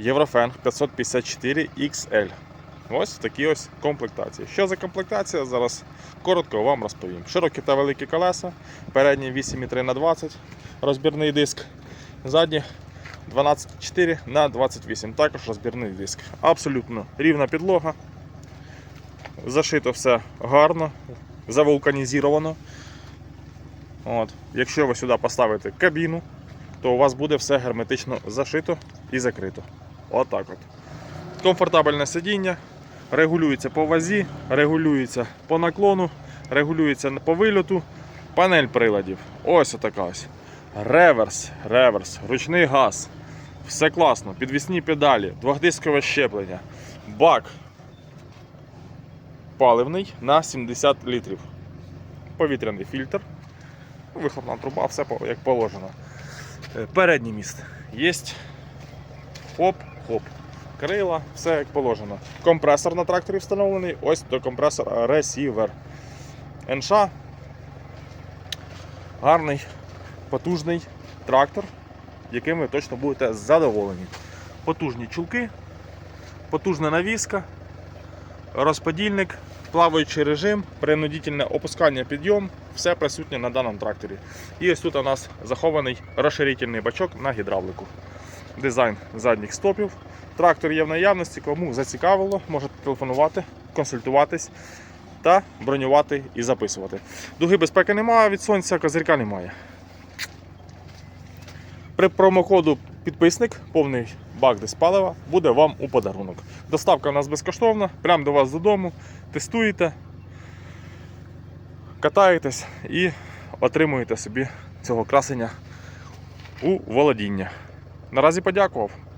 Єврофен 554 XL. Ось такі ось комплектації. Що за комплектація? Зараз коротко вам розповім. Широкі та великі колеса, передні 8,3 на 20 розбірний диск, задні 12,4 на 28 також розбірний диск. Абсолютно рівна підлога. Зашито все гарно, завулканізовано. От. Якщо ви сюди поставите кабіну, то у вас буде все герметично зашито і закрито. Отак от. Комфортабельне сидіння, регулюється по вазі, регулюється по наклону, регулюється по вильоту, панель приладів. Ось отака ось. Реверс, реверс, ручний газ. Все класно, підвісні педалі, двохдискове щеплення, бак паливний на 70 літрів. Повітряний фільтр, вихлопна труба, все як положено. Е, Передній міст є. Хоп-хоп. Крила, все як положено. Компресор на тракторі встановлений. Ось до компресора ресівер. НШ. Гарний, потужний трактор, яким ви точно будете задоволені. Потужні чулки, потужна навіска, розподільник, плаваючий режим, принудительне опускання підйом, все присутнє на даному тракторі. І ось тут у нас захований розширительний бачок на гідравлику. Дизайн задніх стопів. Трактор є в наявності, кому зацікавило, можете телефонувати, консультуватись та бронювати і записувати. Дуги безпеки немає, від сонця козирка немає. При промокоду підписник, повний бак десь палива, буде вам у подарунок. Доставка у нас безкоштовна, прямо до вас додому. Тестуєте, катаєтесь і отримуєте собі цього красення у володіння. Наразі подякував.